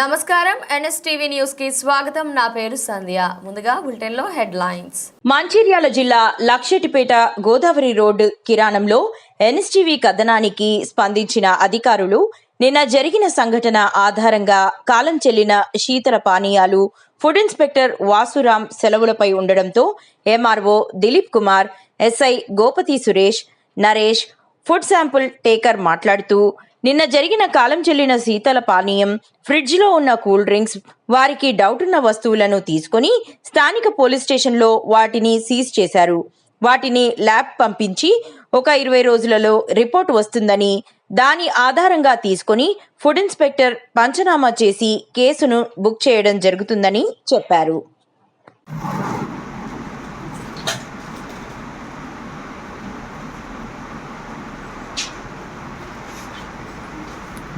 నమస్కారం. ఎన్ఎస్టీవీ న్యూస్కి స్వాగతం. నా పేరు సంధ్య. ముందుగా బులెటిన్లో హెడ్ లైన్స్ మంచిర్యాల జిల్లా లక్షటిపేట గోదావరి రోడ్ కిరాణంలో ఎన్ఎస్టీవీ కథనానికి స్పందించిన అధికారులు నిన్న జరిగిన సంఘటన ఆధారంగా కాలం చెల్లిన శీతల పానీయాలు ఫుడ్ ఇన్స్పెక్టర్ వాసురాం సెలవులపై ఉండడంతో MRO Dilip Kumar SI Gopathi Suresh Naresh food sample taker మాట్లాడుతూ నిన్న జరిగిన కాలం చెల్లిన శీతల పానీయం ఫ్రిడ్జ్లో ఉన్న కూల్ డ్రింక్స్ వారికి డౌట్ ఉన్న వస్తువులను తీసుకొని స్థానిక పోలీస్ స్టేషన్లో వాటిని సీజ్ చేశారు. వాటిని ల్యాబ్ పంపించి ఒక ఇరవై రోజులలో రిపోర్ట్ వస్తుందని దాని ఆధారంగా తీసుకొని ఫుడ్ ఇన్స్పెక్టర్ పంచనామా చేసి కేసును బుక్ చేయడం జరుగుతుందని చెప్పారు.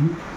Mm-hmm.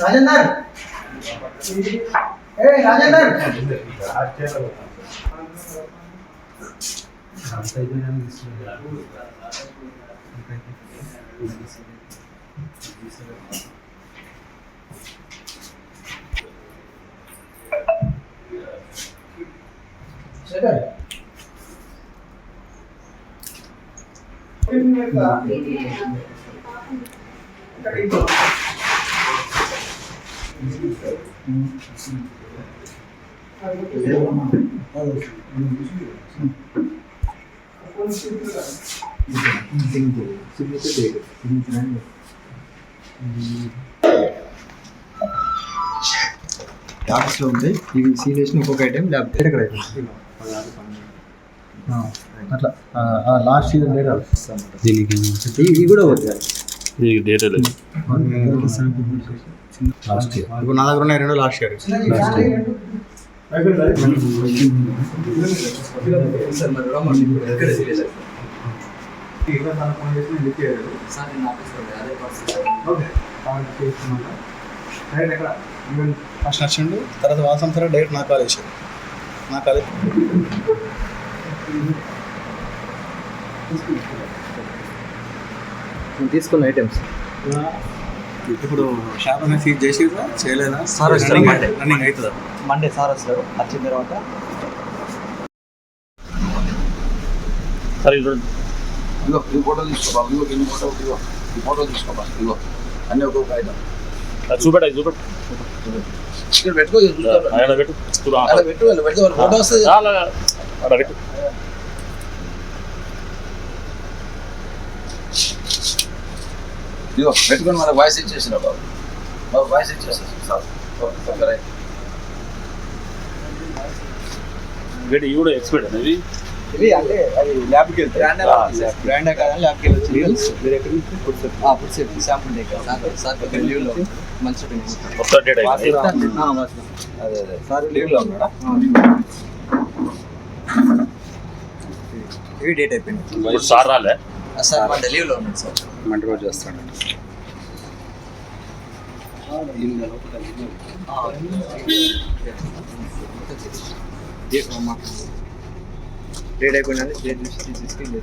రాజేందర్ ఏ రాజేందర్ శేఖర్ ల్యాబ్స్లో ఉంటాయి ఇవి సీరియస్ని ఒక్కొక్క ఐటెం ల్యాబ్ ఎక్కడ అట్లా. లాస్ట్ సీజన్ డేట్ దీనికి ఇవి కూడా పోతాయి దీనికి డేటా లేదు. లాస్ట్ ఇయర్ ఇప్పుడు నా దగ్గర ఉన్నాయి రెండు last year last year first నచ్చిండు. తర్వాత వాసం సరే డైరెక్ట్ నా కాలేజ్ నా కాలేజ్ తీసుకున్న ఐటమ్స్ ఇప్పుడు షాప్ అనేది సీజ్ చేసిరా చేయలేదా? సార్ వస్తారు రన్నింగ్ మండే. రన్నింగ్ అవుతుందా? మండే సార్ వస్తారు వచ్చిన తర్వాత. సరే చూడండి ఇదిగో ఈ ఫోటో తీసుకో బాబు. ఇదిగో ఇన్ని ఫోటో ఇదిగో. ఈ ఫోటో తీసుకో బాబు. ఇదిగో. అన్ని ఒక్కొక్క ఐటమ్ అది చూపెట్టు చూపెట్టు. ఇక్కడ పెట్టుకో పెట్టు. పెట్టు వాళ్ళ ఫోటో వస్తుంది అలా అలా. పెట్టు. ఇదిగో పెట్టుకొని మన వాయిస్ ఇచ్చేసిన బాబు. బాబు వాయిస్ ఇచ్చేసేసి సార్ ఓకే, రైట్. ఇవి కూడా ఎక్స్పర్ట్ అనేది ఇవి అంటే అది ల్యాబ్కి వెళ్తాయి బ్రాండ్ కాదని ల్యాబ్కి వెళ్ళొచ్చు మీరు ఎక్కడ శాంపుల్ దగ్గర సార్ సార్ కొద్దిగా లీవ్లో మంచి అదే అదే. సార్ లీవ్లో ఉన్నాడా ఇవి డేట్ అయిపోయింది. సార్ రాలే. సార్ మన లీవ్లో ఉన్నాడు సార్. మంట రోజు చేస్తాడు డేట్ అయిపోయిందండి డేట్ తీసుకుని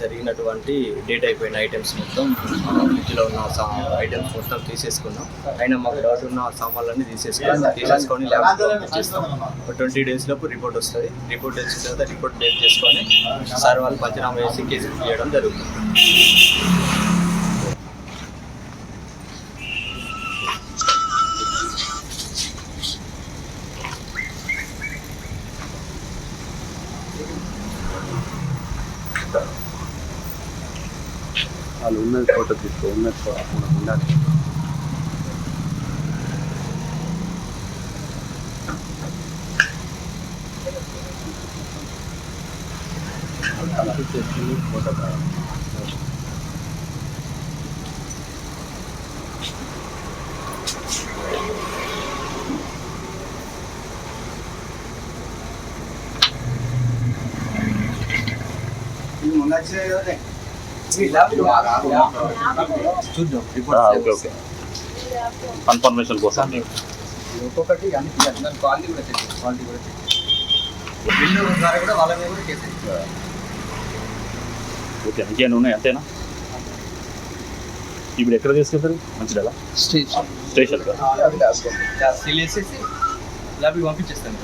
జరిగినటువంటి డేట్ అయిపోయిన ఐటమ్స్ మొత్తం ఫ్రిడ్జ్లో ఉన్న సా- ఐటమ్స్ మొత్తం తీసేసుకున్నాం. అయినా మాకు డౌట్ ఉన్న సామాన్లన్నీ తీసేసుకున్నాం. తీసేసుకొని ల్యాబ్ చేస్తాం. ఒక ట్వంటీ డేస్ లోపు రిపోర్ట్ వస్తుంది. రిపోర్ట్ వచ్చిన తర్వాత రిపోర్ట్ బేస్ చేసుకొని సార్ వాళ్ళు పంచనామా వేసి కేసు చేయడం జరుగుతుంది. వాళ్ళు ఉన్నది ఫోటో తీసుకో ఉన్నది ఫోటో మనకు ఉండాలి ఫోటో కావాలి ఇది మొన్న వచ్చినాయి కదనే. చూద్దాం ఓకే ఓకే కన్ఫర్మేషన్ కోసం. ఒక్కొక్కటి అన్ని తీయాలి. దాని క్వాలిటీ కూడా చెక్. క్వాలిటీ కూడా చెక్ చేయాలి. బిల్లు ద్వారా కూడా వాళ్ళ మీద కూడా కేసు వేయాలి. ఓకే ఇంకేమైనా ఉన్నాయి? అంతేనా? ఇప్పుడు ఎక్కడ తీసుకెళ్తారు? మంచిదా స్టేషన్ వేసేసి ల్యాబ్కి పంపించేస్తాను.